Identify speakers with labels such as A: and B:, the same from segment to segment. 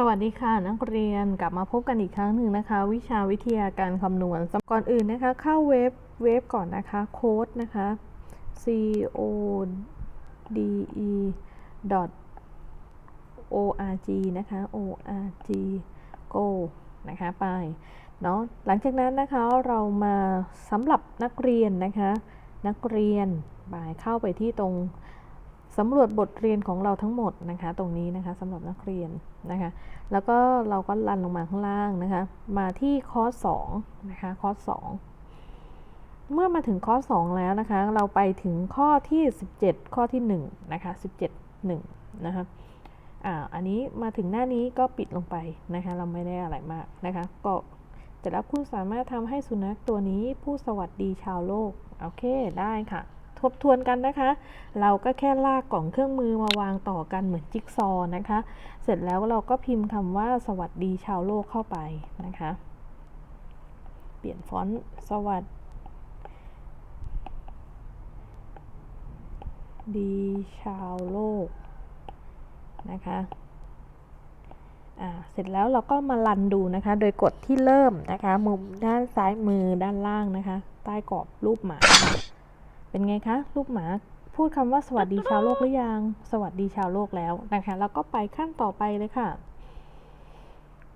A: สวัสดีค่ะนักเรียนกลับมาพบกันอีกครั้งหนึ่งนะคะ วิชาวิทยาการคำนวณก่อนอื่นนะคะ เข้าเว็บเว็บก่อนนะคะโค้ดนะคะ c o d e dot o r g นะคะ o r g go นะคะไปเนาะหลังจากนั้นนะคะเรามาสำหรับนักเรียนนะคะ นักเรียนบายเข้าไปที่ตรง สำรวจบทเรียนของเราทั้งหมดนะคะ ตรงนี้นะคะสำหรับนักเรียนนะคะ แล้วก็เราก็ลันลงมาข้างล่างนะคะ มาที่คอร์ส2นะคะคอร์ส2เมื่อมาถึงคอร์ส2แล้วนะคะ เราไปถึงข้อที่ 17 ข้อที่1นะคะ17 1นะคะอ่าอันนี้มาถึงหน้านี้ก็ปิดลงไปนะคะ เราไม่ได้อะไรมากนะคะ ก็จะรับคุณสามารถทำให้สุนัขตัวนี้พูดสวัสดีชาวโลก โอเค ได้ค่ะ ทบทวนกันนะคะ เราก็แค่ลากกล่องเครื่องมือมาวางต่อกันเหมือนจิ๊กซอว์นะคะ เสร็จแล้วเราก็พิมพ์คำว่าสวัสดีชาวโลกเข้าไปนะคะ เปลี่ยนฟอนต์สวัสดีชาวโลกนะคะเสร็จแล้วเราก็มาลันดูนะคะ โดยกดที่เริ่มนะคะ มุมด้านซ้ายมือด้านล่างนะคะ ใต้กรอบรูปหมา เป็นไงคะรูปหมาพูดคำว่าสวัสดีชาวโลกหรือยัง สวัสดีชาวโลกแล้วนะคะ แล้วก็ไปขั้นต่อไปเลยค่ะ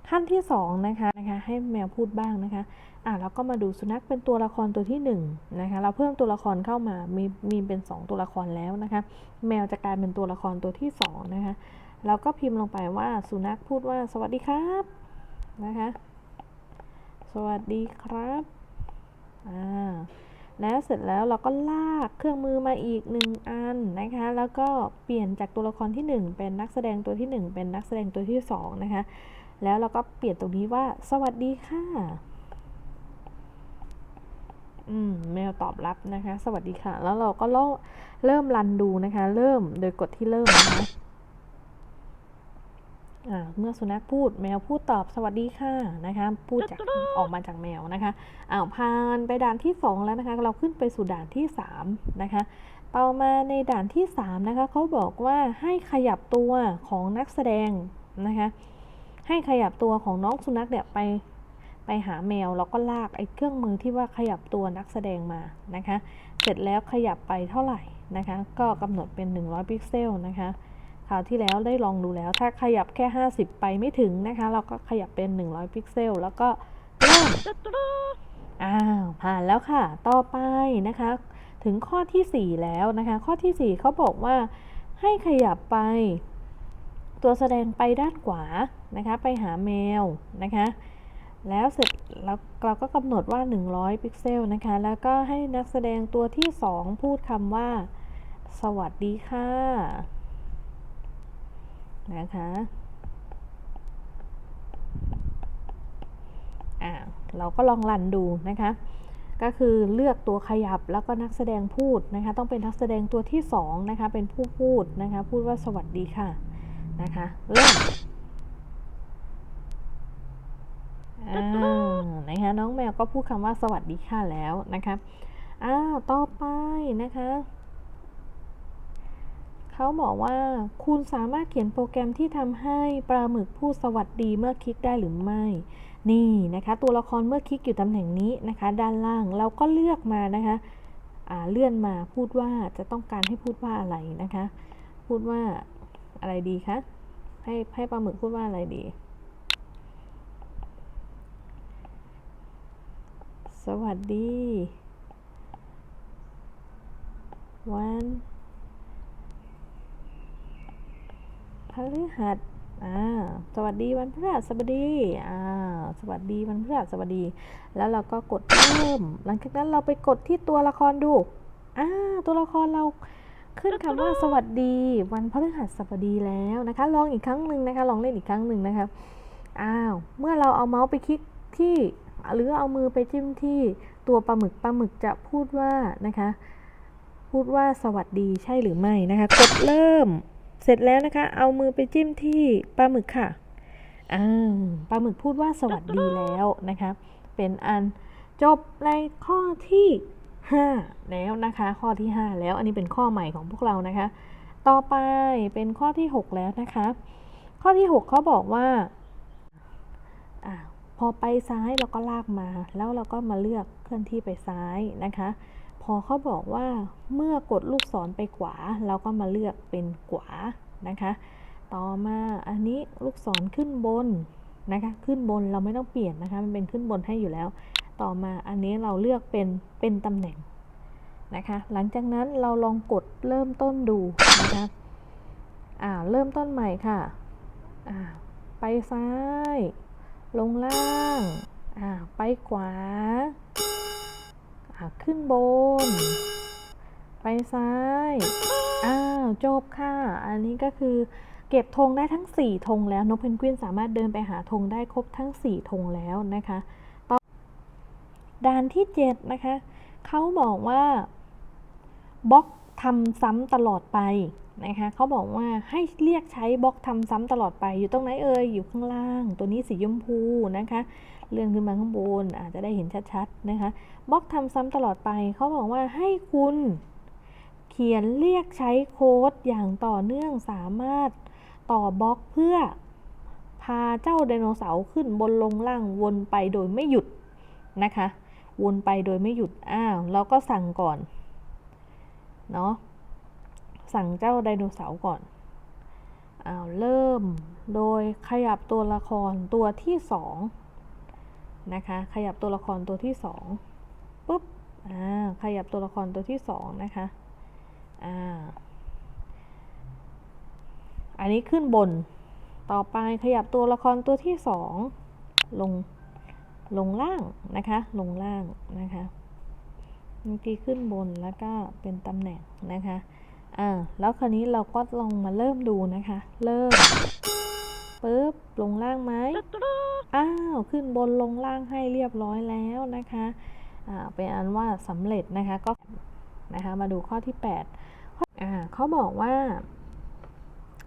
A: ขั้นที่สองนะคะนะคะ ให้แมวพูดบ้างนะคะ อะแล้วก็มาดูสุนัขเป็นตัวละครตัวที่หนึ่งนะคะ เราเพิ่มตัวละครเข้ามา มีมีเป็นสองตัวละครแล้วนะคะ แมวจะกลายเป็นตัวละครตัวที่สองนะคะเราก็พิมพ์ลงไปว่าสุนัขพูดว่าสวัสดีครับนะคะ สวัสดีครับ อ่า แล้วเสร็จแล้วเราก็ลากเครื่องมือมาอีกหนึ่งอันนะคะ แล้วก็เปลี่ยนจากตัวละครที่ 1 เป็นนักแสดงตัวที่ 1 เป็นนักแสดงตัวที่ 2 นะคะ แล้วเราก็เปลี่ยนตรงนี้ว่า สวัสดีค่ะอืมแมวตอบรับนะคะ สวัสดีค่ะ แล้วเราก็เริ่มรันดูนะคะ เริ่มโดยกดที่เริ่มนะคะ เมื่อสุนัขพูดแมวพูดตอบสวัสดีค่ะนะคะพูดจากออกมาจากแมวนะคะอ้าวผ่านไปด่านที่ 2 แล้วนะคะเราขึ้นไปสู่ด่านที่3นะคะต่อมาในด่านที่3นะคะเขาบอกว่าให้ขยับตัวของนักแสดงนะคะให้ขยับตัวของน้องสุนัขเนี่ยไปไปหาแมวแล้วก็ลากไอ้เครื่องมือที่ว่าขยับตัวนักแสดงมานะคะ เสร็จแล้วขยับไปเท่าไหร่นะคะ ก็กำหนดเป็น 100 พิกเซลนะคะ คราวที่แล้วได้ลองดูแล้ว ถ้าขยับแค่ 50 ไปไม่ถึงนะคะ เราก็ขยับเป็น 100 พิกเซล แล้วก็เริ่มอ้าวผ่านแล้วค่ะ ต่อไปนะคะ ถึงข้อที่ 4 แล้วนะคะ ข้อที่ 4เขาบอกว่าให้ขยับไป ตัวแสดงไปด้านขวานะคะ ไปหาแมวนะคะ แล้วเสร็จแล้วเราก็กำหนดว่า 100 พิกเซลนะคะ แล้วก็ให้นักแสดงตัวที่ 2 พูดคำว่า สวัสดีค่ะ นะคะอ่าเราก็ลองรันดูนะคะ ก็คือเลือกตัวขยับแล้วก็นักแสดงพูดนะคะ ต้องเป็นนักแสดงตัวที่2นะคะ เป็นผู้พูดนะคะ พูดว่าสวัสดีค่ะนะคะเริ่มอ่านะคะน้องแมวก็พูดคำว่าสวัสดีค่ะแล้วนะคะอ้าวต่อไปนะคะ เขาบอกว่าคุณสามารถเขียนโปรแกรมที่ทำให้ปลาหมึกพูดสวัสดีเมื่อคลิกได้หรือไม่ นี่นะคะ ตัวละครเมื่อคลิกอยู่ตำแหน่งนี้นะคะ ด้านล่างเราก็เลือกมานะคะเลื่อนมาพูดว่าจะต้องการให้พูดว่าอะไรนะคะ พูดว่าอะไรดีคะให้ให้ปลาหมึกพูดว่าอะไรดี สวัสดีวัน พฤหัสอ่าสวัสดีวันพฤหัสบดีอ่าสวัสดีวันพฤหัสบดี แล้วเราก็กดเพิ่ม หลังจากนั้นเราไปกดที่ตัวละครดูอ่าตัวละครเราขึ้นคำว่าสวัสดีวันพฤหัสบดีแล้วนะคะ ลองอีกครั้งหนึ่งนะคะ ลองเล่นอีกครั้งหนึ่งนะคะอ้าวเมื่อเราเอาเมาส์ไปคลิกที่หรือเอามือไปจิ้มที่ตัวปลาหมึกปลาหมึกจะพูดว่านะคะ พูดว่าสวัสดีใช่หรือไม่นะคะ กดเริ่ม เสร็จแล้วนะคะ เอามือไปจิ้มที่ปลาหมึกค่ะอ่าปลาหมึกพูดว่าสวัสดีแล้วนะคะ เป็นอันจบในข้อที่ 5 แล้วนะคะ ข้อที่ 5 แล้วอันนี้เป็นข้อใหม่ของพวกเรานะคะ ต่อไปเป็นข้อที่ 6 แล้วนะคะ ข้อที่ 6เขาบอกว่าอพอไปซ้ายเราก็ลากมา แล้วเราก็มาเลือกเคลื่อนที่ไปซ้ายนะคะ พอเขาบอกว่าเมื่อกดลูกศรไปขวา เราก็มาเลือกเป็นขวานะคะ ต่อมาอันนี้ลูกศรขึ้นบนนะคะ ขึ้นบนเราไม่ต้องเปลี่ยนนะคะ มันเป็นขึ้นบนให้อยู่แล้ว ต่อมาอันนี้เราเลือกเป็นเป็นตำแหน่งนะคะ หลังจากนั้นเราลองกดเริ่มต้นดูนะคะอ่าเริ่มต้นใหม่ค่ะอ่าไปซ้าย ลงล่างอ่าไปขวา อ่าขึ้นบน ไปซ้าย อ้าว จบค่ะ อันนี้ก็คือเก็บธงได้ทั้ง 4ธงแล้ว นกเพนกวินสามารถเดินไปหาธงได้ครบทั้ง 4ธงแล้วนะคะต่อด่านที่ 7 นะคะ เขาบอกว่าบล็อกทำซ้ำตลอดไปนะคะเขาบอกว่าให้เรียกใช้บล็อกทำซ้ำตลอดไปอยู่ตรงไหนเอ่ยอยู่ข้างล่าง ตัวนี้สีชมพูนะคะ เลื่อนขึ้นมาข้างบนอาจจะได้เห็นชัดๆนะคะบล็อกทำซ้ำตลอดไปเขาบอกว่าให้คุณเขียนเรียกใช้โค้ดอย่างต่อเนื่องสามารถต่อบล็อกเพื่อพาเจ้าไดโนเสาร์ขึ้นบนลงล่างวนไปโดยไม่หยุดนะคะ วนไปโดยไม่หยุดอ้าวเราก็สั่งก่อนเนาะสั่งเจ้าไดโนเสาร์ก่อนอ้าวเริ่มโดยขยับตัวละครตัวที่สอง นะคะ ขยับตัวละครตัวที่สองปุ๊บอ่าขยับตัวละครตัวที่สองนะคะอ่าอันนี้ขึ้นบนต่อไปขยับตัวละครตัวที่สองลงลงล่างนะคะ ลงล่างนะคะเมื่อกี้ขึ้นบนแล้วก็เป็นตำแหน่งนะคะอ่าแล้วคราวนี้เราก็ลองมาเริ่มดูนะคะ เริ่มปุ๊บลงล่างไหม อ้าว ขึ้นบนลงล่างให้เรียบร้อยแล้วนะคะอ่าเป็นอันว่าสำเร็จนะคะก็นะคะมาดูข้อที่8อ่าเขาบอกว่า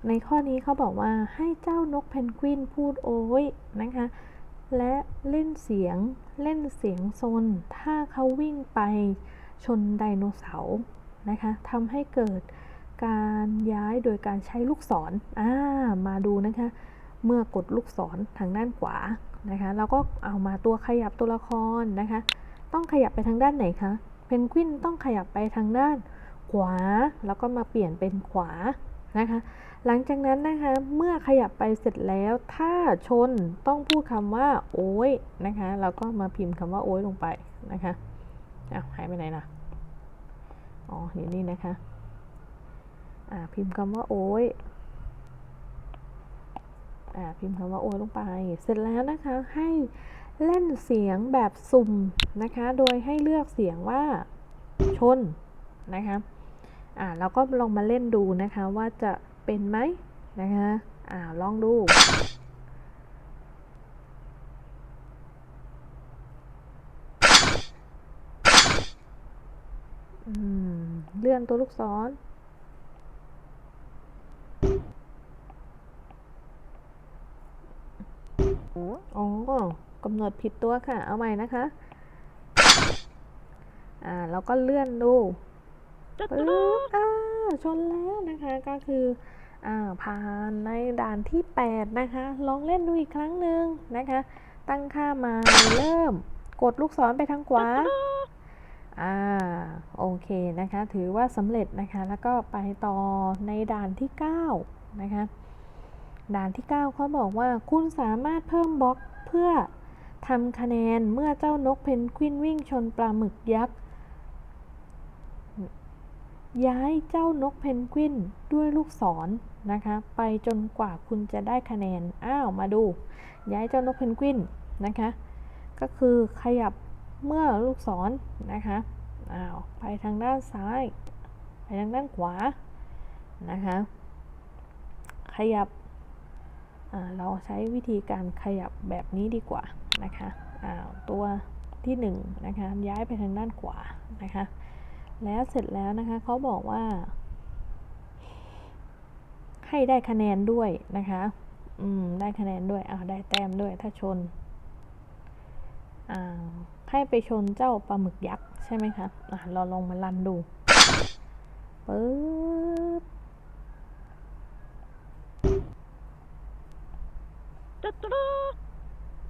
A: ในข้อนี้เขาบอกว่าให้เจ้านกเพนกวินพูดโอ้ยนะคะและเล่นเสียงเล่นเสียงซน ถ้าเขาวิ่งไปชนไดโนเสาร์นะคะทำให้เกิดการย้ายโดยการใช้ลูกศรอ่ามาดูนะคะ เมื่อกดลูกศรทางด้านขวานะคะแล้วก็เอามาตัวขยับตัวละครนะคะ ต้องขยับไปทางด้านไหนคะเพนกวินต้องขยับไปทางด้านขวา แล้วก็มาเปลี่ยนเป็นขวานะคะ หลังจากนั้นนะคะเมื่อขยับไปเสร็จแล้วถ้าชนต้องพูดคำว่าโอ้ยนะคะเราก็มาพิมพ์คำว่าโอ้ยลงไปนะคะอ้าวหายไปไหนล่ะอ๋ออยู่นี่นะคะอ่าพิมพ์คำว่าโอ้ย พิมพ์คำว่าโอ้ลงไป เสร็จแล้วนะคะให้เล่นเสียงแบบสุ่มนะคะ โดยให้เลือกเสียงว่าชนนะคะอ่าเราก็ลองมาเล่นดูนะคะว่าจะเป็นไหมนะคะอ่าลองดูเลื่อนตัวลูกศร อ๋อกำหนดผิดตัวค่ะ เอาใหม่นะคะ อ่าเราก็เลื่อนดูปึ๊บอ่าชนแล้วนะคะ ก็คือ อ่า ผ่านในด่านที่ 8 นะคะ ลองเล่นดูอีกครั้งหนึ่งนะคะ ตั้งค่ามาเริ่ม กดลูกศรไปทางขวา อ่า โอเคนะคะ ถือว่าสำเร็จนะคะ แล้วก็ไปต่อในด่านที่ 9 นะคะ ด่านที่ 9เขาบอกว่าคุณสามารถเพิ่มบล็อกเพื่อทำคะแนนเมื่อเจ้านกเพนกวินวิ่งชนปลาหมึกยักษ์ ย้ายเจ้านกเพนกวินด้วยลูกศรนะคะ ไปจนกว่าคุณจะได้คะแนน อ้าวมาดู ย้ายเจ้านกเพนกวินนะคะ ก็คือขยับเมื่อลูกศรนะคะ อ้าว ไปทางด้านซ้าย ไปทางด้านขวา นะคะ ขยับ เราใช้วิธีการขยับแบบนี้ดีกว่านะคะตัวที่1นนะคะย้ายไปทางด้านขวานะคะแล้วเสร็จแล้วนะคะเขาบอกว่า ให้ได้คะแนนด้วยนะคะอืมได้คะแนนด้วยอ่าได้แต้มด้วยถ้าชนอ่าให้ไปชนเจ้าปลาหมึกยักษ์ใช่ไหมคะอ่าเราลองมาลันดูปึ๊บ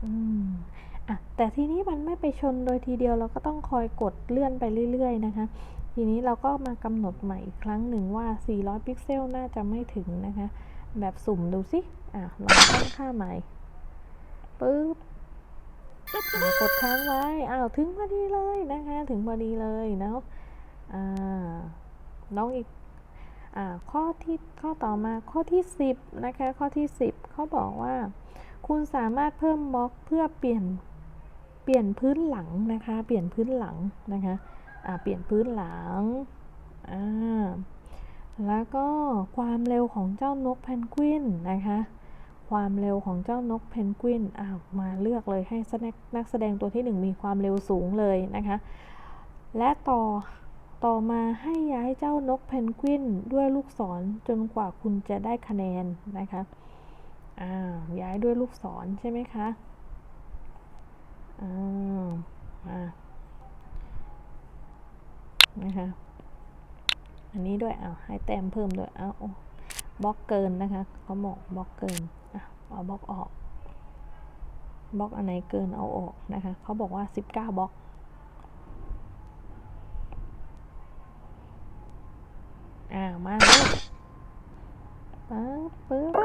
A: อืมอะแต่ทีนี้มันไม่ไปชนโดยทีเดียวเราก็ต้องคอยกดเลื่อนไปเรื่อยๆ นะคะ ทีนี้เราก็มากำหนดใหม่อีกครั้งหนึ่งว่า 400 พิกเซลน่าจะไม่ถึงนะคะ แบบสุ่มดูสิอะลองตั้งค่าใหม่ปึ๊บกดค้างไว้อ้าวถึงพอดีเลยนะคะ ถึงพอดีเลยเนาะอ่าน้องอีกอ่าข้อที่ข้อต่อมาข้อที่ 10 นะคะ ข้อที่ 10เขาบอกว่า คุณสามารถเพิ่มบล็อกเพื่อเปลี่ยนเปลี่ยนพื้นหลังนะคะ เปลี่ยนพื้นหลังนะคะเปลี่ยนพื้นหลัง แล้วก็ความเร็วของเจ้านกเพนกวินนะคะ ความเร็วของเจ้านกเพนกวินอ้าวมาเลือกเลยให้นักแสดงตัวที่ 1 มีความเร็วสูงเลยนะคะ และต่อต่อมาให้ย้ายเจ้านกเพนกวินด้วยลูกศรจนกว่าคุณจะได้คะแนนนะคะ อ้าวย้ายด้วยลูกศรใช่ไหมคะอ้าวมานะคะอันนี้ด้วยอ้าวให้แต้มเพิ่มด้วยอ้าวบล็อกเกินนะคะเขาบอกบล็อกเกินอะเอาบล็อกออกบล็อกอันไหนเกินเอาออกนะคะเขาบอกว่า 19บล็อกอ่ามาเลยปึ๊บปึ๊บ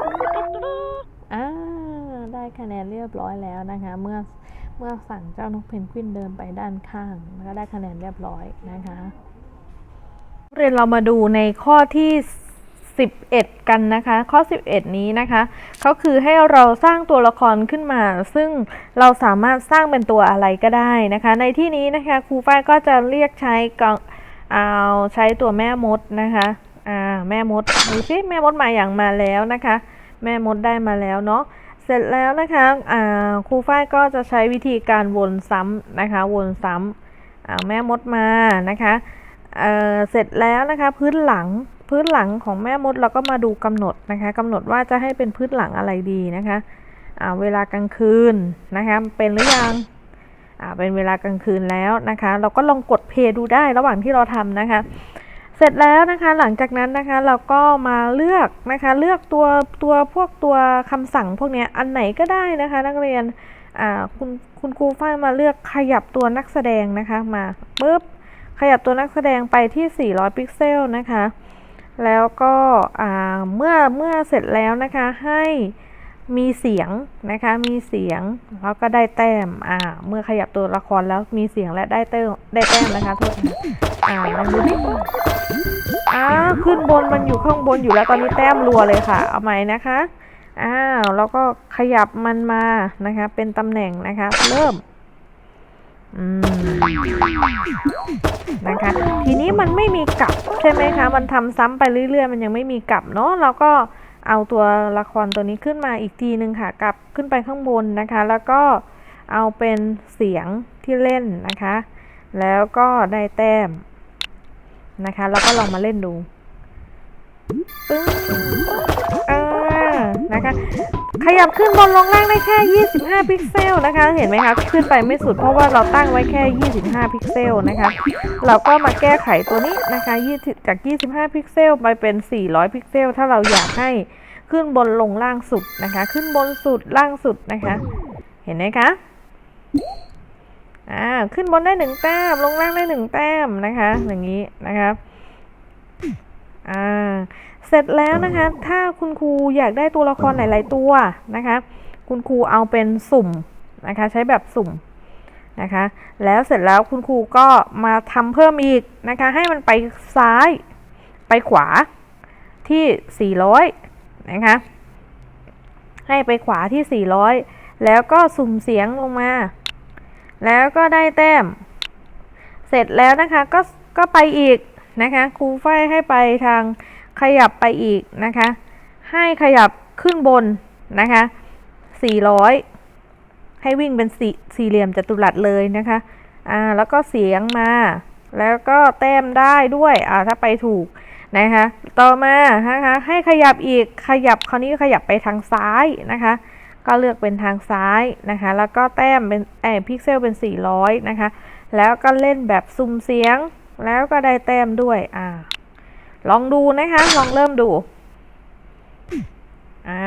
A: คะแนนเรียบร้อยแล้วนะคะ เมื่อเมื่อสั่งเจ้านกเพนกวินเดินไปด้านข้างแล้วก็ได้คะแนนเรียบร้อยนะคะ เรียนเรามาดูในข้อที่11 กันนะคะ ข้อ 11 นี้นะคะเขาคือให้เราสร้างตัวละครขึ้นมา ซึ่งเราสามารถสร้างเป็นตัวอะไรก็ได้นะคะ ในที่นี้นะคะครูฝ้ายก็จะเรียกใช้กองเอาใช้ตัวแม่มดนะคะอ่าแม่มดดูสิแม่มดมาอย่างมาแล้วนะคะ แม่มดได้มาแล้วเนาะ ร็จแล้วนะคะอ่าครูฝ้ายก็จะใช้วิธีการวนซ้ำนะคะ วนซ้ำอ่าแม่มดมานะคะเอ่อเสร็จแล้วนะคะพื้นหลังพื้นหลังของแม่มดเราก็มาดูกำหนดนะคะกำหนดว่าจะให้เป็นพื้นหลังอะไรดีนะคะอ่าเวลากลางคืนนะคะเป็นหรือยังอ่าเป็นเวลากลางคืนแล้วนะคะ เราก็ลองกดเพย์ดูได้ระหว่างที่เราทำนะคะ เสร็จแล้วนะคะหลังจากนั้นนะคะเราก็มาเลือกนะคะเลือกตัวตัวพวกตัวคำสั่งพวกนี้อันไหนก็ได้นะคะ นักเรียนคุณคุณครูฝ้ายมาเลือกขยับตัวนักแสดงนะคะมาปุ๊บขยับตัวนักแสดงไปที่ 400 พิกเซลนะคะ แล้วก็เมื่อเมื่อเสร็จแล้วนะคะให้ มีเสียงนะคะ มีเสียงแล้วก็ได้แต้ม อ่า เมื่อขยับตัวละครแล้วมีเสียงและได้แต้มได้แต้มนะคะทุกคนอ่าลองดูดิอ่าขึ้นบนมันอยู่ข้างบนอยู่แล้วตอนนี้แต้มรัวเลยค่ะ เอาใหม่นะคะ อ้าวแล้วก็ขยับมันมานะคะ เป็นตำแหน่งนะคะ เริ่มอืมนะคะ ทีนี้มันไม่มีกลับใช่ไหมคะ มันทำซ้ำไปเรื่อยๆ มันยังไม่มีกลับเนาะเราก็ เอาตัวละครตัวนี้ขึ้นมาอีกทีหนึ่งค่ะ กลับขึ้นไปข้างบนนะคะ แล้วก็เอาเป็นเสียงที่เล่นนะคะ แล้วก็ได้แต้มนะคะ แล้วก็ลองมาเล่นดูปึ้งอ่านะคะ ขยับขึ้นบนลงล่างได้แค่ 25 พิกเซลนะคะ เห็นไหมคะขึ้นไปไม่สุดเพราะว่าเราตั้งไว้แค่ 25 พิกเซลนะคะ เราก็มาแก้ไขตัวนี้นะคะจาก 25 พิกเซลไปเป็น 400 พิกเซล ถ้าเราอยากให้ขึ้นบนลงล่างสุดนะคะ ขึ้นบนสุดล่างสุดนะคะ เห็นไหมคะอ่าขึ้นบนได้หนึ่งแต้มลงล่างได้หนึ่งแต้มนะคะ อย่างนี้นะคะ อ่าเสร็จแล้วนะคะ ถ้าคุณครูอยากได้ตัวละครหลาย ๆ ตัวนะคะ คุณครูเอาเป็นสุ่มนะคะ ใช้แบบสุ่มนะคะ แล้วเสร็จแล้วคุณครูก็มาทำเพิ่มอีกนะคะ ให้มันไปซ้ายไปขวาที่ 400 นะคะ ให้ไปขวาที่ 400 แล้วก็สุ่มเสียงลงมา แล้วก็ได้แต้ม เสร็จแล้วนะคะ ก็ก็ไปอีก นะคะครูไฟให้ไปทางขยับไปอีกนะคะ ให้ขยับขึ้นบนนะคะ400 ให้วิ่งเป็นสี่สี่เหลี่ยมจัตุรัสเลยนะคะอ่าแล้วก็เสียงมา แล้วก็แต้มได้ด้วยอ่าถ้าไปถูกนะคะต่อมานะคะให้ขยับอีกขยับคราวนี้ขยับไปทางซ้ายนะคะ ก็เลือกเป็นทางซ้ายนะคะ แล้วก็แต้มเป็นไอพิกเซลเป็น 400 นะคะ แล้วก็เล่นแบบซุ่มเสียง แล้วก็ได้แต้มด้วย อ่า ลองดูนะคะ ลองเริ่มดู อ่า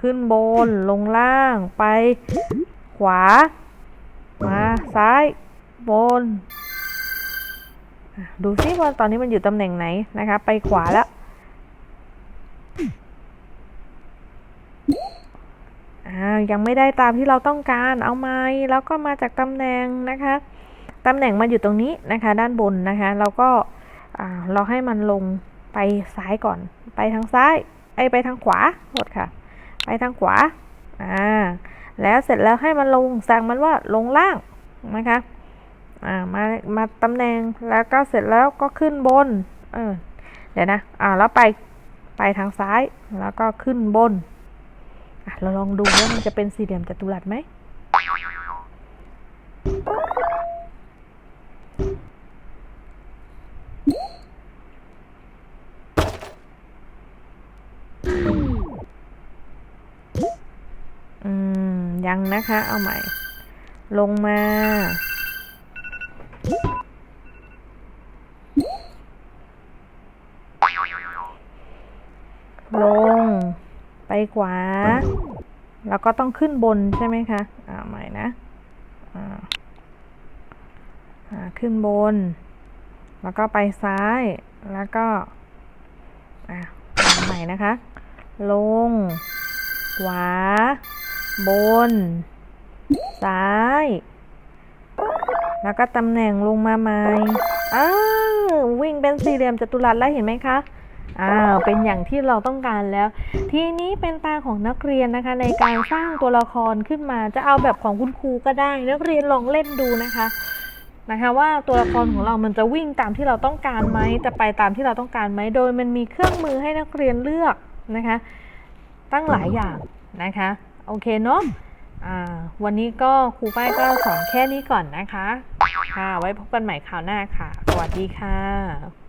A: ขึ้นบน ลงล่าง ไป ขวา มา ซ้าย บน ดูซิว่าตอนนี้มันอยู่ตำแหน่งไหนนะคะ ไปขวาแล้ว อ่า ยังไม่ได้ตามที่เราต้องการ เอาไหมแล้วก็มาจากตำแหน่งนะคะ ตำแหน่งมันอยู่ตรงนี้นะคะ ด้านบนนะคะ เราก็อ่าเราให้มันลงไปซ้ายก่อน ไปทางซ้ายไอไปทางขวาโทษค่ะ ไปทางขวาอ่าแล้วเสร็จแล้วให้มันลงสั่งมันว่าลงล่างนะคะอ่ามามาตำแหน่งแล้วก็เสร็จแล้วก็ขึ้นบนเออเดี๋ยวนะอ่าแล้วไปไปทางซ้ายแล้วก็ขึ้นบนอะเราลองดูว่ามันจะเป็นสี่เหลี่ยมจัตุรัสไหม อืม ยังนะคะ เอาใหม่ ลงมา ลง ไปขวา แล้วก็ต้องขึ้นบนใช่ไหมคะ อ่า ใหม่นะ อ่า อ่า ขึ้นบน แล้วก็ไปซ้าย แล้วก็ อ่าใหม่นะคะ ลง ขวา บน ซ้าย แล้วก็ตำแหน่งลงมาใหม่อ้าววิ่งเป็นสี่เหลี่ยมจัตุรัสแล้วเห็นไหมคะอ้าวเป็นอย่างที่เราต้องการแล้ว ทีนี้เป็นตาของนักเรียนนะคะ ในการสร้างตัวละครขึ้นมา จะเอาแบบของคุณครูก็ได้ นักเรียนลองเล่นดูนะคะนะคะว่าตัวละครของเรามันจะวิ่งตามที่เราต้องการไหม จะไปตามที่เราต้องการไหม โดยมันมีเครื่องมือให้นักเรียนเลือกนะคะ ตั้งหลายอย่างนะคะ โอเคเนาะวันนี้ก็ครูป้ายก็สอนแค่นี้ก่อนนะคะ ค่ะ ไว้พบกันใหม่คราวหน้าค่ะ สวัสดีค่ะ